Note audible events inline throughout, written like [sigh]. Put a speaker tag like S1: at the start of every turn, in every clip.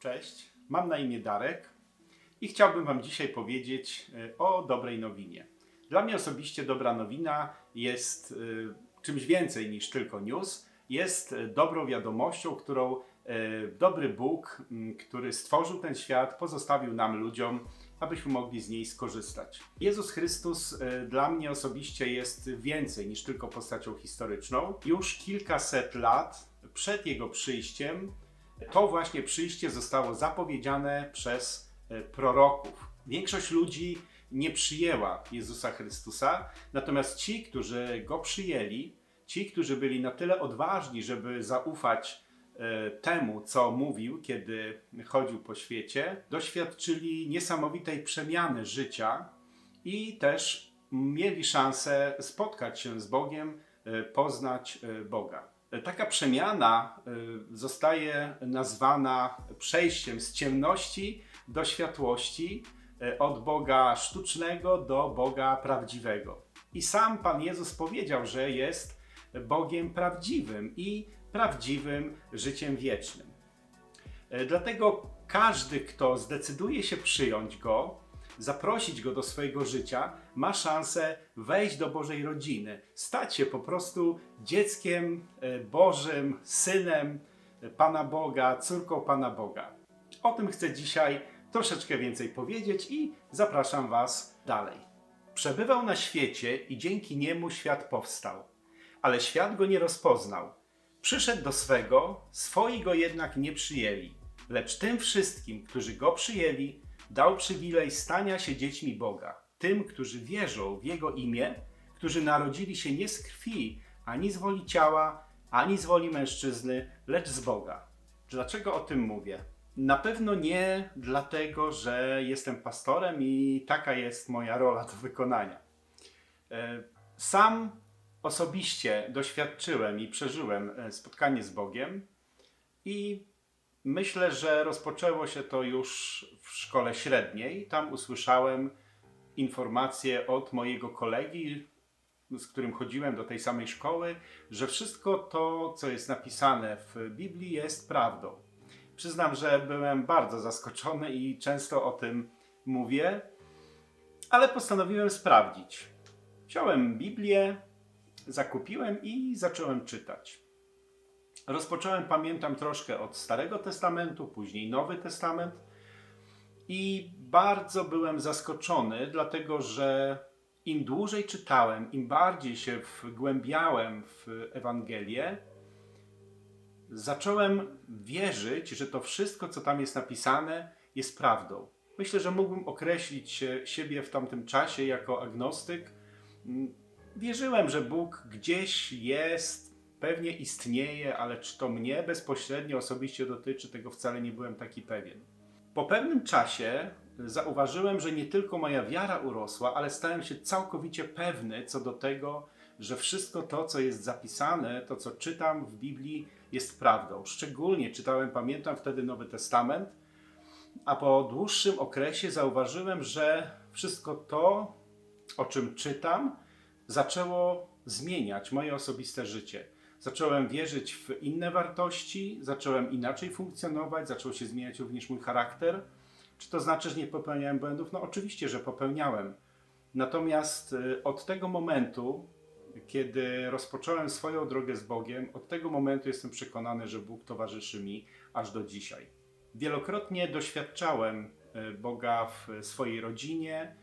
S1: Cześć, mam na imię Darek i chciałbym Wam dzisiaj powiedzieć e, o dobrej nowinie. Dla mnie osobiście dobra nowina jest e, czymś więcej niż tylko news. Jest e, dobrą wiadomością, którą dobry Bóg, który stworzył ten świat, pozostawił nam ludziom, abyśmy mogli z niej skorzystać. Jezus Chrystus dla mnie osobiście jest więcej niż tylko postacią historyczną. Już kilkaset lat przed Jego przyjściem to właśnie przyjście zostało zapowiedziane przez e, proroków. Większość ludzi nie przyjęła Jezusa Chrystusa, natomiast ci, którzy go przyjęli, ci, którzy byli na tyle odważni, żeby zaufać e, temu, co mówił, kiedy chodził po świecie, doświadczyli niesamowitej przemiany życia i też mieli szansę spotkać się z Bogiem, e, poznać Boga. Taka przemiana y, zostaje nazwana przejściem z ciemności do światłości, y, od Boga sztucznego do Boga prawdziwego. I sam Pan Jezus powiedział, że jest Bogiem prawdziwym i prawdziwym życiem wiecznym. Y, Dlatego każdy, kto zdecyduje się przyjąć Go, zaprosić Go do swojego życia, ma szansę wejść do Bożej rodziny, stać się po prostu dzieckiem e, Bożym, synem e, Pana Boga, córką Pana Boga. O tym chcę dzisiaj troszeczkę więcej powiedzieć i zapraszam Was dalej. Przebywał na świecie i dzięki niemu świat powstał, ale świat go nie rozpoznał. Przyszedł do swego, swoi go jednak nie przyjęli, lecz tym wszystkim, którzy go przyjęli, dał przywilej stania się dziećmi Boga. Tym, którzy wierzą w Jego imię, którzy narodzili się nie z krwi, ani z woli ciała, ani z woli mężczyzny, lecz z Boga. Dlaczego o tym mówię? Na pewno nie dlatego, że jestem pastorem i taka jest moja rola do wykonania. E, Sam osobiście doświadczyłem i przeżyłem e, spotkanie z Bogiem i myślę, że rozpoczęło się to już w szkole średniej. Tam usłyszałem informację od mojego kolegi, z którym chodziłem do tej samej szkoły, że wszystko to, co jest napisane w Biblii, jest prawdą. Przyznam, że byłem bardzo zaskoczony i często o tym mówię, ale postanowiłem sprawdzić. Wziąłem Biblię, zakupiłem i zacząłem czytać. Rozpocząłem, pamiętam, troszkę od Starego Testamentu, później Nowy Testament i bardzo byłem zaskoczony, dlatego że im dłużej czytałem, im bardziej się wgłębiałem w Ewangelię, zacząłem wierzyć, że to wszystko, co tam jest napisane, jest prawdą. Myślę, że mógłbym określić siebie w tamtym czasie jako agnostyk. Wierzyłem, że Bóg gdzieś jest, pewnie istnieje, ale czy to mnie bezpośrednio osobiście dotyczy, tego wcale nie byłem taki pewien. Po pewnym czasie zauważyłem, że nie tylko moja wiara urosła, ale stałem się całkowicie pewny co do tego, że wszystko to, co jest zapisane, to co czytam w Biblii, jest prawdą. Szczególnie czytałem, pamiętam wtedy Nowy Testament, a po dłuższym okresie zauważyłem, że wszystko to, o czym czytam, zaczęło zmieniać moje osobiste życie. Zacząłem wierzyć w inne wartości, zacząłem inaczej funkcjonować, zaczął się zmieniać również mój charakter. Czy to znaczy, że nie popełniałem błędów? No oczywiście, że popełniałem. Natomiast y, od tego momentu, kiedy rozpocząłem swoją drogę z Bogiem, od tego momentu jestem przekonany, że Bóg towarzyszy mi aż do dzisiaj. Wielokrotnie doświadczałem y, Boga w swojej rodzinie,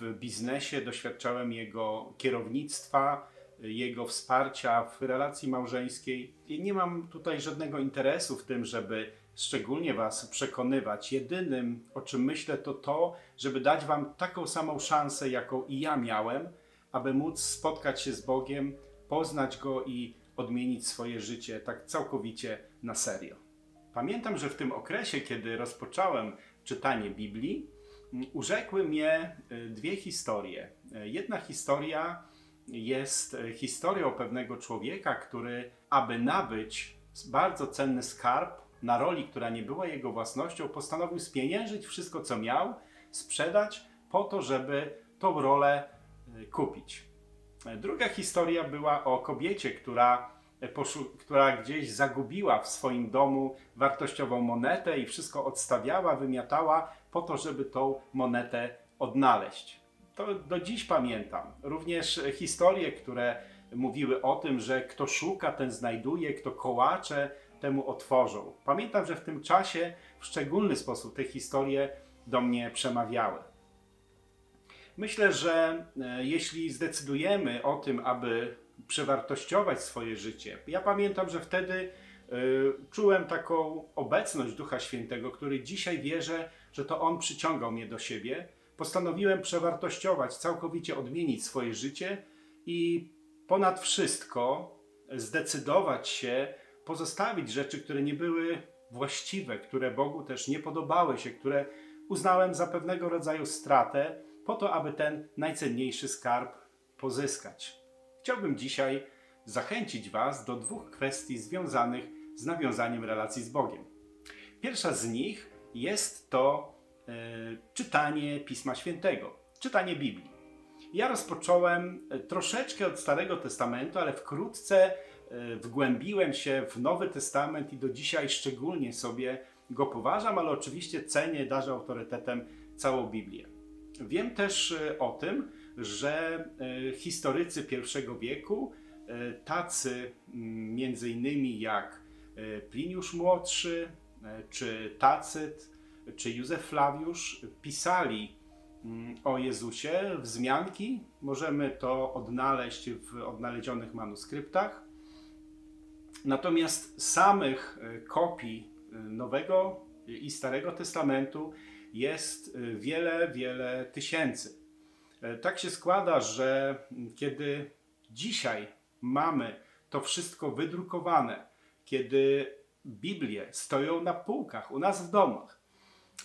S1: w biznesie, doświadczałem Jego kierownictwa, Jego wsparcia w relacji małżeńskiej. I nie mam tutaj żadnego interesu w tym, żeby szczególnie Was przekonywać. Jedynym, o czym myślę, to to, żeby dać Wam taką samą szansę, jaką i ja miałem, aby móc spotkać się z Bogiem, poznać Go i odmienić swoje życie tak całkowicie na serio. Pamiętam, że w tym okresie, kiedy rozpocząłem czytanie Biblii, m, urzekły mnie y, dwie historie. Y, Jedna historia jest y, historią pewnego człowieka, który, aby nabyć bardzo cenny skarb na roli, która nie była jego własnością, postanowił spieniężyć wszystko, co miał, sprzedać po to, żeby tą rolę y, kupić. Druga historia była o kobiecie, która e, która gdzieś zagubiła w swoim domu wartościową monetę i wszystko odstawiała, wymiatała po to, żeby tą monetę odnaleźć. To do dziś pamiętam. Również historie, które mówiły o tym, że kto szuka, ten znajduje, kto kołacze, temu otworzą. Pamiętam, że w tym czasie w szczególny sposób te historie do mnie przemawiały. Myślę, że e, jeśli zdecydujemy o tym, aby przewartościować swoje życie, ja pamiętam, że wtedy e, czułem taką obecność Ducha Świętego, który dzisiaj wierzę, że to On przyciągał mnie do siebie. Postanowiłem przewartościować, całkowicie odmienić swoje życie i ponad wszystko zdecydować się pozostawić rzeczy, które nie były właściwe, które Bogu też nie podobały się, które uznałem za pewnego rodzaju stratę, po to, aby ten najcenniejszy skarb pozyskać. Chciałbym dzisiaj zachęcić Was do dwóch kwestii związanych z nawiązaniem relacji z Bogiem. Pierwsza z nich jest to e, czytanie Pisma Świętego, czytanie Biblii. Ja rozpocząłem e, troszeczkę od Starego Testamentu, ale wkrótce e, wgłębiłem się w Nowy Testament i do dzisiaj szczególnie sobie go poważam, ale oczywiście cenię, darzę autorytetem całą Biblię. Wiem też e, o tym, że historycy I wieku, tacy mm, między innymi jak Pliniusz Młodszy, czy Tacyt, czy Józef Flawiusz, pisali mm, o Jezusie wzmianki. Możemy to odnaleźć w odnalezionych manuskryptach. Natomiast samych e, kopii e, Nowego i Starego Testamentu jest e, wiele, wiele tysięcy. Tak się składa, że mm, kiedy dzisiaj mamy to wszystko wydrukowane, kiedy Biblie stoją na półkach u nas w domach,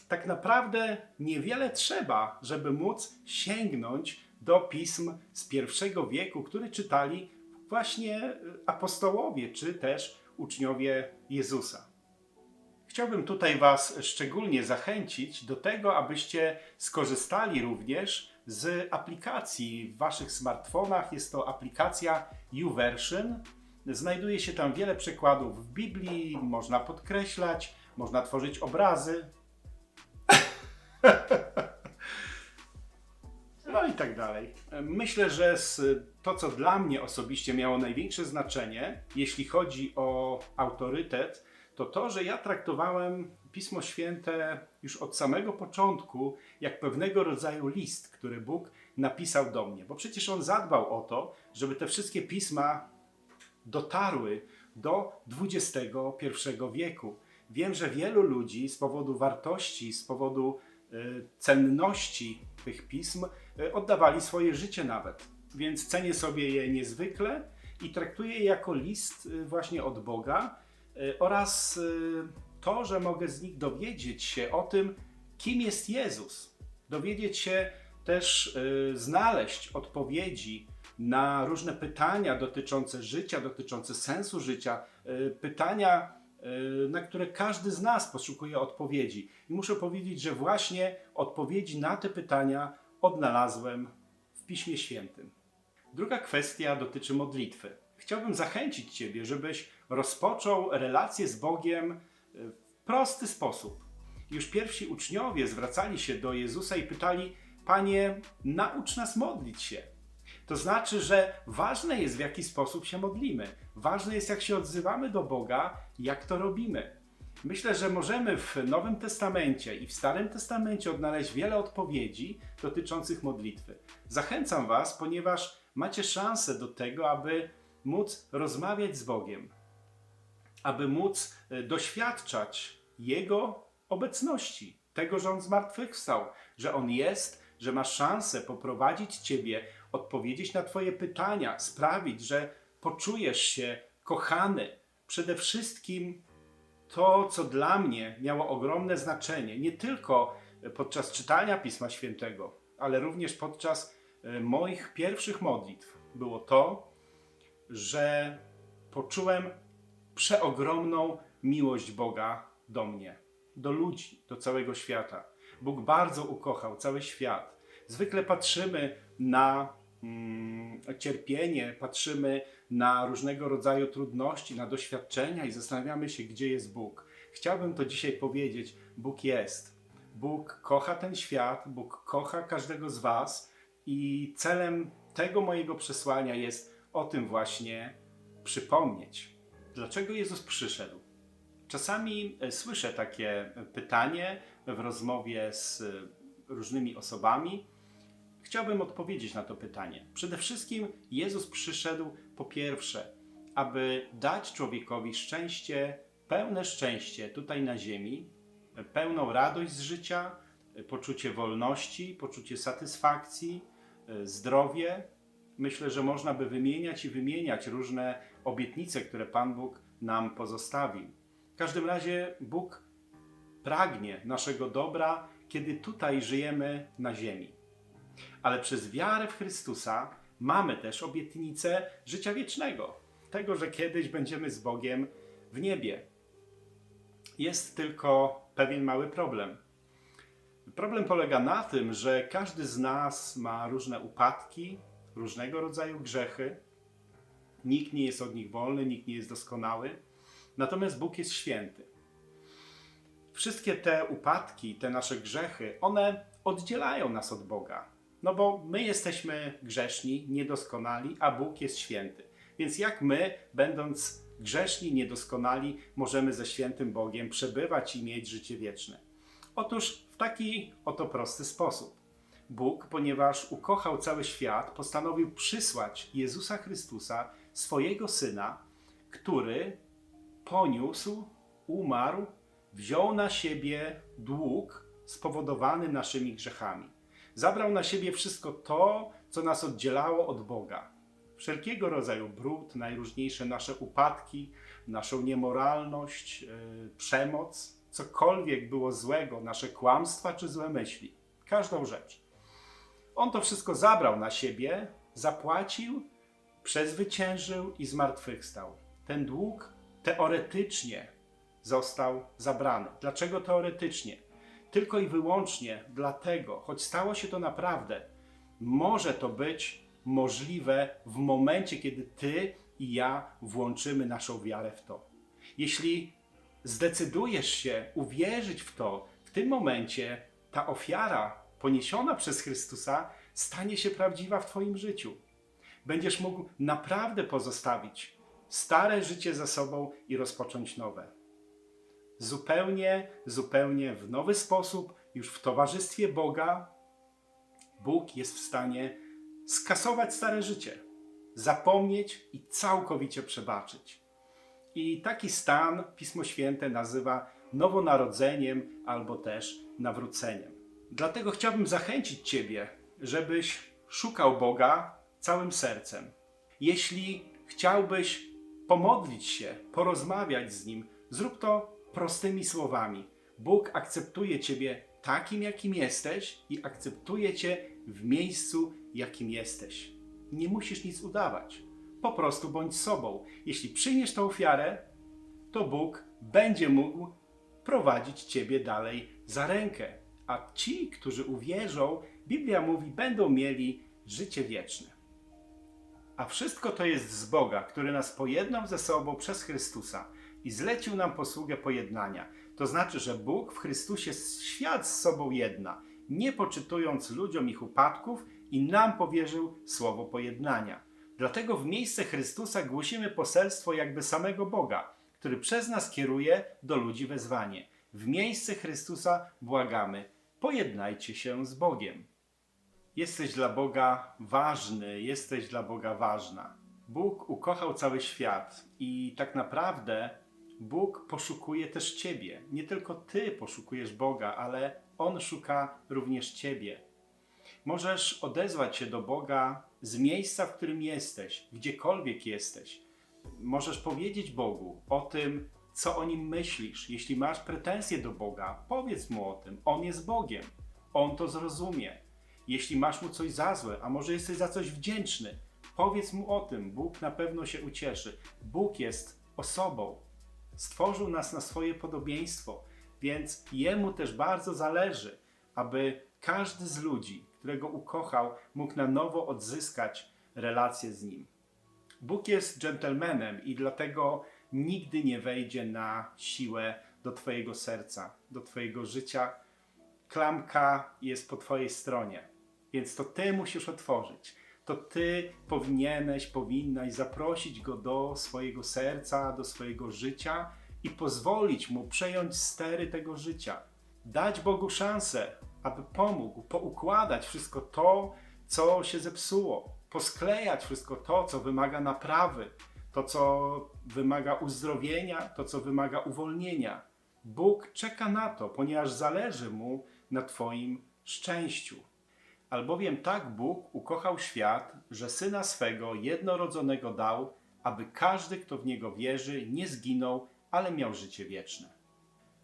S1: tak naprawdę niewiele trzeba, żeby móc sięgnąć do pism z pierwszego wieku, które czytali właśnie e, apostołowie czy też uczniowie Jezusa. Chciałbym tutaj Was szczególnie zachęcić do tego, abyście skorzystali również z aplikacji w Waszych smartfonach. Jest to aplikacja YouVersion. Znajduje się tam wiele przekładów w Biblii, można podkreślać, można tworzyć obrazy. [laughs] No i tak dalej. Myślę, że z to, co dla mnie osobiście miało największe znaczenie, jeśli chodzi o autorytet, to to, że ja traktowałem Pismo Święte już od samego początku jak pewnego rodzaju list, który Bóg napisał do mnie. Bo przecież On zadbał o to, żeby te wszystkie pisma dotarły do XXI wieku. Wiem, że wielu ludzi z powodu wartości, z powodu cenności tych pism y, oddawali swoje życie nawet. Więc cenię sobie je niezwykle i traktuję je jako list y, właśnie od Boga y, oraz y, to, że mogę z nich dowiedzieć się o tym, kim jest Jezus. Dowiedzieć się też, y, znaleźć odpowiedzi na różne pytania dotyczące życia, dotyczące sensu życia, y, pytania, y, na które każdy z nas poszukuje odpowiedzi. I muszę powiedzieć, że właśnie odpowiedzi na te pytania odnalazłem w Piśmie Świętym. Druga kwestia dotyczy modlitwy. Chciałbym zachęcić Ciebie, żebyś rozpoczął relację z Bogiem y, w prosty sposób. Już pierwsi uczniowie zwracali się do Jezusa i pytali: Panie, naucz nas modlić się. To znaczy, że ważne jest w jaki sposób się modlimy. Ważne jest, jak się odzywamy do Boga, jak to robimy. Myślę, że możemy w Nowym Testamencie i w Starym Testamencie odnaleźć wiele odpowiedzi dotyczących modlitwy. Zachęcam Was, ponieważ macie szansę do tego, aby móc rozmawiać z Bogiem, aby móc e, doświadczać Jego obecności, tego, że On zmartwychwstał, że On jest, że ma szansę poprowadzić Ciebie, odpowiedzieć na Twoje pytania, sprawić, że poczujesz się kochany. Przede wszystkim to, co dla mnie miało ogromne znaczenie, nie tylko podczas czytania Pisma Świętego, ale również podczas e, moich pierwszych modlitw, było to, że poczułem przeogromną miłość Boga do mnie, do ludzi, do całego świata. Bóg bardzo ukochał cały świat. Zwykle patrzymy na cierpienie, patrzymy na różnego rodzaju trudności, na doświadczenia i zastanawiamy się, gdzie jest Bóg. Chciałbym to dzisiaj powiedzieć: Bóg jest. Bóg kocha ten świat, Bóg kocha każdego z Was i celem tego mojego przesłania jest o tym właśnie przypomnieć. Dlaczego Jezus przyszedł? Czasami e, słyszę takie pytanie w rozmowie z różnymi osobami. Chciałbym odpowiedzieć na to pytanie. Przede wszystkim Jezus przyszedł po pierwsze, aby dać człowiekowi szczęście, pełne szczęście tutaj na ziemi, pełną radość z życia, poczucie wolności, poczucie satysfakcji, zdrowie. Myślę, że można by wymieniać i wymieniać różne obietnice, które Pan Bóg nam pozostawił. W każdym razie Bóg pragnie naszego dobra, kiedy tutaj żyjemy na ziemi. Ale przez wiarę w Chrystusa mamy też obietnicę życia wiecznego, tego, że kiedyś będziemy z Bogiem w niebie. Jest tylko pewien mały problem. Problem polega na tym, że każdy z nas ma różne upadki, różnego rodzaju grzechy. Nikt nie jest od nich wolny, nikt nie jest doskonały. Natomiast Bóg jest święty. Wszystkie te upadki, te nasze grzechy, one oddzielają nas od Boga. No bo my jesteśmy grzeszni, niedoskonali, a Bóg jest święty. Więc jak my, będąc grzeszni, niedoskonali, możemy ze świętym Bogiem przebywać i mieć życie wieczne? Otóż w taki oto prosty sposób. Bóg, ponieważ ukochał cały świat, postanowił przysłać Jezusa Chrystusa, swojego syna, który poniósł, umarł, wziął na siebie dług spowodowany naszymi grzechami. Zabrał na siebie wszystko to, co nas oddzielało od Boga. Wszelkiego rodzaju brud, najróżniejsze nasze upadki, naszą niemoralność, yy, przemoc, cokolwiek było złego, nasze kłamstwa czy złe myśli. Każdą rzecz. On to wszystko zabrał na siebie, zapłacił, przezwyciężył i zmartwychwstał. Ten dług teoretycznie został zabrany. Dlaczego teoretycznie? Tylko i wyłącznie dlatego, choć stało się to naprawdę, może to być możliwe w momencie, kiedy ty i ja włączymy naszą wiarę w to. Jeśli zdecydujesz się uwierzyć w to, w tym momencie ta ofiara poniesiona przez Chrystusa stanie się prawdziwa w Twoim życiu. Będziesz mógł naprawdę pozostawić stare życie za sobą i rozpocząć nowe. Zupełnie, zupełnie w nowy sposób, już w towarzystwie Boga, Bóg jest w stanie skasować stare życie, zapomnieć i całkowicie przebaczyć. I taki stan Pismo Święte nazywa nowonarodzeniem albo też nawróceniem. Dlatego chciałbym zachęcić Ciebie, żebyś szukał Boga całym sercem. Jeśli chciałbyś pomodlić się, porozmawiać z Nim, zrób to prostymi słowami. Bóg akceptuje Ciebie takim, jakim jesteś i akceptuje Cię w miejscu, jakim jesteś. Nie musisz nic udawać. Po prostu bądź sobą. Jeśli przyjmiesz tę ofiarę, to Bóg będzie mógł prowadzić Ciebie dalej za rękę. A ci, którzy uwierzą, Biblia mówi, będą mieli życie wieczne. A wszystko to jest z Boga, który nas pojednał ze sobą przez Chrystusa i zlecił nam posługę pojednania. To znaczy, że Bóg w Chrystusie świat z sobą jedna, nie poczytując ludziom ich upadków i nam powierzył słowo pojednania. Dlatego w miejsce Chrystusa głosimy poselstwo jakby samego Boga, który przez nas kieruje do ludzi wezwanie. W miejsce Chrystusa błagamy, pojednajcie się z Bogiem. Jesteś dla Boga ważny, jesteś dla Boga ważna. Bóg ukochał cały świat i tak naprawdę Bóg poszukuje też Ciebie. Nie tylko Ty poszukujesz Boga, ale On szuka również Ciebie. Możesz odezwać się do Boga z miejsca, w którym jesteś, gdziekolwiek jesteś. Możesz powiedzieć Bogu o tym, co o nim myślisz. Jeśli masz pretensje do Boga, powiedz mu o tym. On jest Bogiem. On to zrozumie. Jeśli masz mu coś za złe, a może jesteś za coś wdzięczny, powiedz mu o tym. Bóg na pewno się ucieszy. Bóg jest osobą. Stworzył nas na swoje podobieństwo, więc jemu też bardzo zależy, aby każdy z ludzi, którego ukochał, mógł na nowo odzyskać relację z nim. Bóg jest dżentelmenem i dlatego nigdy nie wejdzie na siłę do Twojego serca, do Twojego życia. Klamka jest po Twojej stronie, więc to Ty musisz otworzyć. To Ty powinieneś, powinnaś zaprosić Go do swojego serca, do swojego życia i pozwolić Mu przejąć stery tego życia. Dać Bogu szansę, aby pomógł poukładać wszystko to, co się zepsuło, posklejać wszystko to, co wymaga naprawy, to, co wymaga uzdrowienia, to, co wymaga uwolnienia. Bóg czeka na to, ponieważ zależy mu na Twoim szczęściu. Albowiem tak Bóg ukochał świat, że syna swego jednorodzonego dał, aby każdy, kto w niego wierzy, nie zginął, ale miał życie wieczne.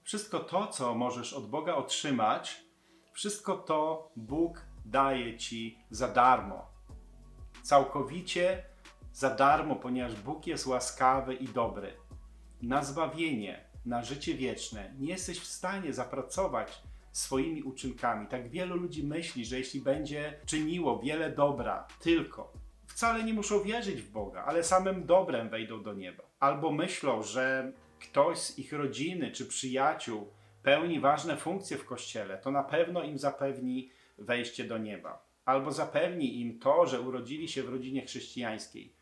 S1: Wszystko to, co możesz od Boga otrzymać, wszystko to Bóg daje ci za darmo. Całkowicie za darmo, ponieważ Bóg jest łaskawy i dobry. Na zbawienie, na życie wieczne nie jesteś w stanie zapracować swoimi uczynkami. Tak wielu ludzi myśli, że jeśli będzie czyniło wiele dobra, tylko wcale nie muszą wierzyć w Boga, ale samym dobrem wejdą do nieba. Albo myślą, że ktoś z ich rodziny czy przyjaciół pełni ważne funkcje w kościele, to na pewno im zapewni wejście do nieba. Albo zapewni im to, że urodzili się w rodzinie chrześcijańskiej.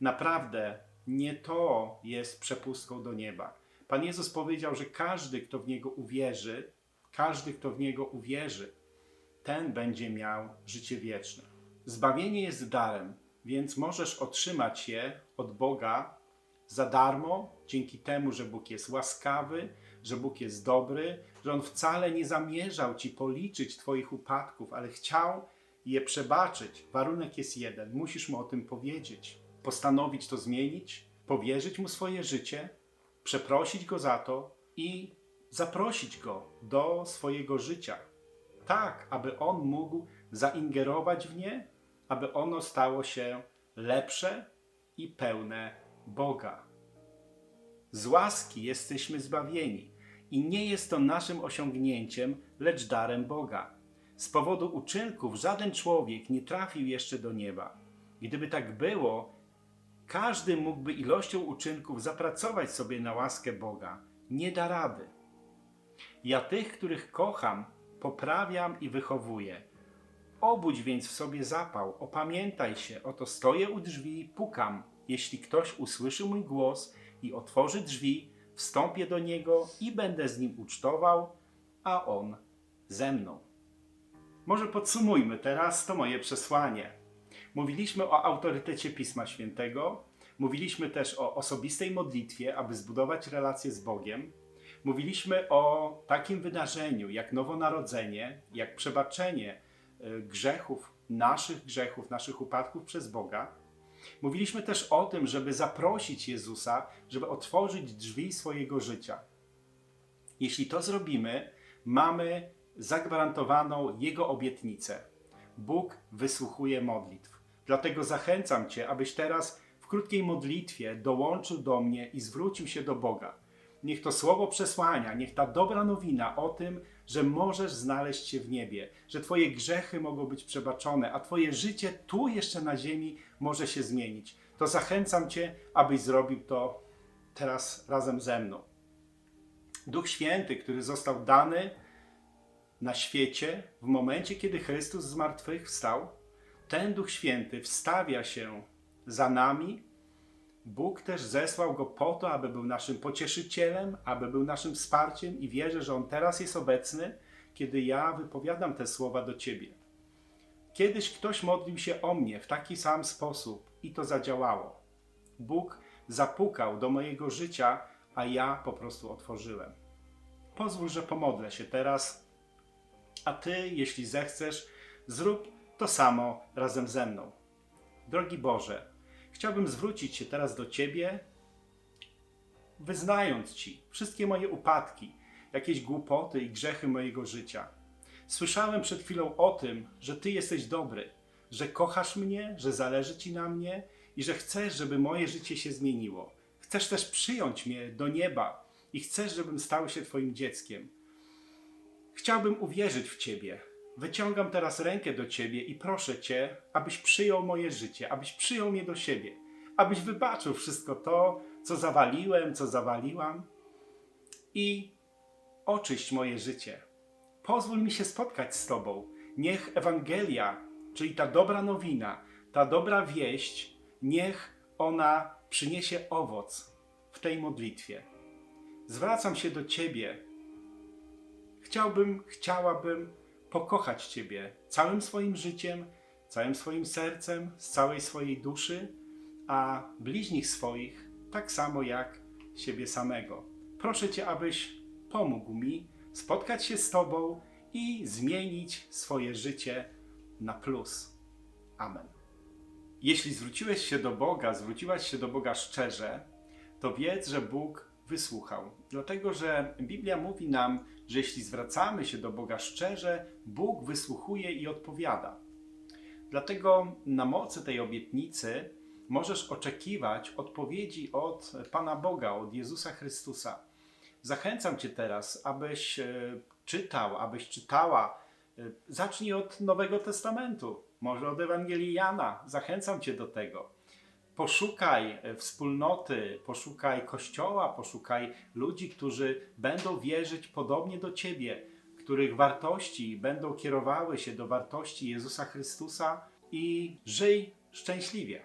S1: Naprawdę nie to jest przepustką do nieba. Pan Jezus powiedział, że każdy, kto w Niego uwierzy, każdy, kto w Niego uwierzy, ten będzie miał życie wieczne. Zbawienie jest darem, więc możesz otrzymać je od Boga za darmo, dzięki temu, że Bóg jest łaskawy, że Bóg jest dobry, że On wcale nie zamierzał ci policzyć Twoich upadków, ale chciał je przebaczyć. Warunek jest jeden: musisz mu o tym powiedzieć, postanowić to zmienić, powierzyć mu swoje życie, przeprosić go za to i zaprosić go do swojego życia. Tak, aby on mógł zaingerować w nie, aby ono stało się lepsze i pełne Boga. Z łaski jesteśmy zbawieni i nie jest to naszym osiągnięciem, lecz darem Boga. Z powodu uczynków żaden człowiek nie trafił jeszcze do nieba. Gdyby tak było, każdy mógłby ilością uczynków zapracować sobie na łaskę Boga. Nie da rady. Ja tych, których kocham, poprawiam i wychowuję. Obudź więc w sobie zapał, opamiętaj się, oto stoję u drzwi i pukam. Jeśli ktoś usłyszy mój głos i otworzy drzwi, wstąpię do niego i będę z nim ucztował, a on ze mną. Może podsumujmy teraz to moje przesłanie. Mówiliśmy o autorytecie Pisma Świętego, mówiliśmy też o osobistej modlitwie, aby zbudować relację z Bogiem. Mówiliśmy o takim wydarzeniu jak nowonarodzenie, jak przebaczenie y, grzechów, naszych grzechów, naszych upadków przez Boga. Mówiliśmy też o tym, żeby zaprosić Jezusa, żeby otworzyć drzwi swojego życia. Jeśli to zrobimy, mamy zagwarantowaną Jego obietnicę. Bóg wysłuchuje modlitw. Dlatego zachęcam Cię, abyś teraz w krótkiej modlitwie dołączył do mnie i zwrócił się do Boga. Niech to słowo przesłania, niech ta dobra nowina o tym, że możesz znaleźć się w niebie, że Twoje grzechy mogą być przebaczone, a Twoje życie tu jeszcze na ziemi może się zmienić. To zachęcam Cię, abyś zrobił to teraz razem ze mną. Duch Święty, który został dany na świecie w momencie, kiedy Chrystus z martwych wstał, ten Duch Święty wstawia się za nami. Bóg też zesłał go po to, aby był naszym pocieszycielem, aby był naszym wsparciem, i wierzę, że on teraz jest obecny, kiedy ja wypowiadam te słowa do ciebie. Kiedyś ktoś modlił się o mnie w taki sam sposób i to zadziałało. Bóg zapukał do mojego życia, a ja po prostu otworzyłem. Pozwól, że pomodlę się teraz, a ty, jeśli zechcesz, zrób to samo razem ze mną. Drogi Boże, chciałbym zwrócić się teraz do Ciebie, wyznając Ci wszystkie moje upadki, jakieś głupoty i grzechy mojego życia. Słyszałem przed chwilą o tym, że Ty jesteś dobry, że kochasz mnie, że zależy Ci na mnie i że chcesz, żeby moje życie się zmieniło. Chcesz też przyjąć mnie do nieba i chcesz, żebym stał się Twoim dzieckiem. Chciałbym uwierzyć w Ciebie, wyciągam teraz rękę do Ciebie i proszę Cię, abyś przyjął moje życie, abyś przyjął mnie do siebie, abyś wybaczył wszystko to, co zawaliłem, co zawaliłam i oczyść moje życie. Pozwól mi się spotkać z Tobą. Niech Ewangelia, czyli ta dobra nowina, ta dobra wieść, niech ona przyniesie owoc w tej modlitwie. Zwracam się do Ciebie. Chciałbym, chciałabym pokochać Ciebie całym swoim życiem, całym swoim sercem, z całej swojej duszy, a bliźnich swoich tak samo jak siebie samego. Proszę Cię, abyś pomógł mi spotkać się z Tobą i zmienić swoje życie na plus. Amen. Jeśli zwróciłeś się do Boga, zwróciłaś się do Boga szczerze, to wiedz, że Bóg wysłuchał. Dlatego, że Biblia mówi nam, że jeśli zwracamy się do Boga szczerze, Bóg wysłuchuje i odpowiada. Dlatego na mocy tej obietnicy możesz oczekiwać odpowiedzi od Pana Boga, od Jezusa Chrystusa. Zachęcam Cię teraz, abyś e, czytał, abyś czytała. E, Zacznij od Nowego Testamentu, może od Ewangelii Jana. Zachęcam Cię do tego. Poszukaj wspólnoty, poszukaj kościoła, poszukaj ludzi, którzy będą wierzyć podobnie do Ciebie, których wartości będą kierowały się do wartości Jezusa Chrystusa i żyj szczęśliwie.